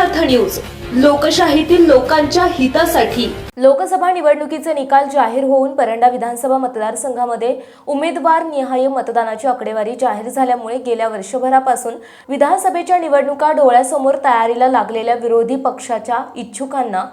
News लोकशाहीतील लोकांच्या हितासाठी. लोकसभा निवडणुकीचे निकाल जाहीर होऊन परंडा विधानसभा मतदारसंघामध्ये उमेदवार निहाय मतदानाची आकडेवारी जाहीर झाल्यामुळे गेल्या वर्षभरापासून विधानसभेच्या निवडणुका डोळ्यासमोर तयारीला लागलेल्या विरोधी पक्षाच्या इच्छुकांना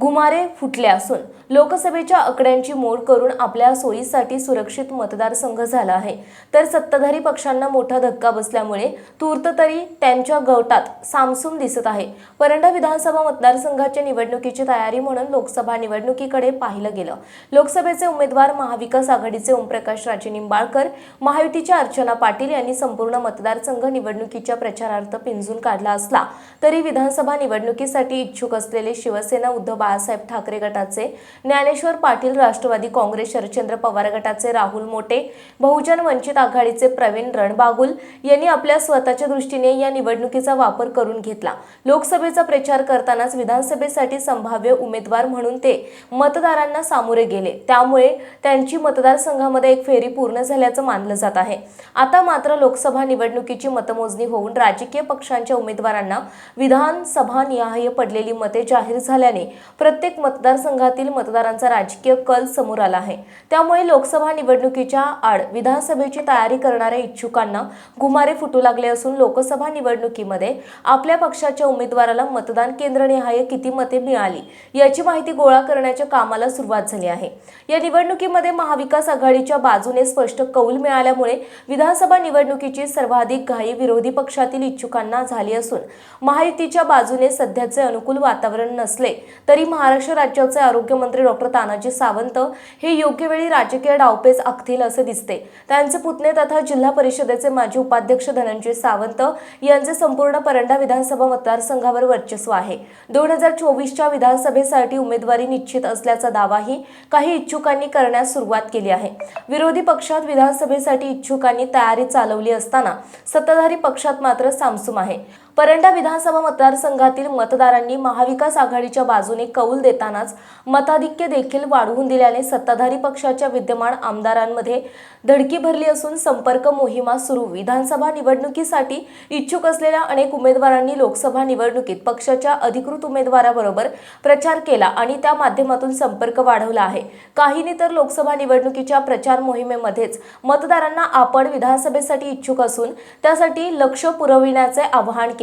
गुमारे फुटले असून लोकसभेच्या आकड्यांची मोड करून आपल्या सोयीसाठी सुरक्षित मतदारसंघ झाला आहे. तर सत्ताधारी पक्षांना मोठा धक्का बसल्यामुळे तूर्त तरी त्यांच्या गवटात सामसूम दिसत आहे. परंडा विधानसभा मतदारसंघाच्या निवडणुकीची तयारी म्हणून लोकसभा निवडणुकीकडे पाहिलं गेलं. लोकसभेचे उमेदवार महाविकास आघाडीचे ओमप्रकाश राजे निंबाळकर महायुतीच्या अर्चना पाटील यांनी संपूर्ण मतदारसंघ निवडणुकीच्या प्रचारार्थ पिंजून काढला असला तरी विधानसभा निवडणुकीसाठी इच्छुक असलेले शिवसेना उद्धव बाळासाहेब ठाकरे गटाचे ज्ञानेश्वर पाटील राष्ट्रवादी काँग्रेस शरदचंद्र पवार गटाचे राहुल मोटे बहुजन वंचित आघाडीचे प्रवीण रणबागुल यांनी आपल्या स्वतःच्या दृष्टीने या निवडणुकीचा वापर करून घेतला. लोकसभेचा प्रचार करतानाच विधानसभेसाठी संभाव्य उमेदवार म्हणून ते मतदारांना सामोरे गेले. त्यामुळे त्यांची मतदारसंघामध्ये एक फेरी पूर्ण झाल्याचं मानलं जात आहे. आता मात्र लोकसभा निवडणुकीची मतमोजणी होऊन राजकीय पक्षांच्या उमेदवारांना विधानसभा निहाय पडलेली मते जाहीर झाल्याने प्रत्येक मतदारसंघातील मतदारांचा राजकीय कल समोर आला आहे. त्यामुळे लोकसभा निवडणुकीच्या आड विधानसभेची तयारी करणाऱ्या इच्छुकांना गुमारे फुटू लागले असून लोकसभा निवडणुकीमध्ये आपल्या पक्षाच्या उमेदवाराला मतदान केंद्रनिहाय किती मते मिळाली याची माहिती गोळा करण्याच्या कामाला सुरुवात झाली आहे. या निवडणुकीमध्ये महाविकास आघाडीच्या बाजूने स्पष्ट कौल मिळाल्यामुळे विधानसभा निवडणुकीची सर्वाधिक घाई विरोधी पक्षातील इच्छुकांना झाली असून महायुतीच्या बाजूने सध्याचे अनुकूल वातावरण नसले तरी महाराष्ट्र राज्याचे आरोग्यमंत्री डॉक्टर तानाजी सावंत हे योग्य वेळी राजकीय डावपेच आखतील असे दिसते. त्यांचे पुतणे तथा जिल्हा परिषदेचे माजी उपाध्यक्ष धनंजय सावंत यांचे संपूर्ण परंडा विधानसभा मतदारसंघावर वर्चस्व आहे. दोन हजार चोवीसच्या विधानसभेसाठी उमेदवारी निश्चित असल्याचा दावाही काही इच्छुकांनी करण्यास सुरुवात केली आहे. विरोधी पक्षात विधानसभेसाठी इच्छुकांनी तयारी चालवली असताना सत्ताधारी पक्षात मात्र सामसूम आहे. परंडा विधानसभा मतदारसंघातील मतदारांनी महाविकास आघाडीच्या बाजूने कौल देतानाच मताधिक्य देखील वाढवून दिल्याने सत्ताधारी पक्षाच्या विद्यमान आमदारांमध्ये धडकी भरली असून संपर्क मोहिमा सुरू. विधानसभा निवडणुकीसाठी इच्छुक असलेल्या अनेक उमेदवारांनी लोकसभा निवडणुकीत पक्षाच्या अधिकृत उमेदवाराबरोबर प्रचार केला आणि त्या माध्यमातून संपर्क वाढवला आहे. काहींनी तर लोकसभा निवडणुकीच्या प्रचार मोहिमेमध्येच मतदारांना आपण विधानसभेसाठी इच्छुक असून त्यासाठी लक्ष पुरविण्याचे आवाहन केले.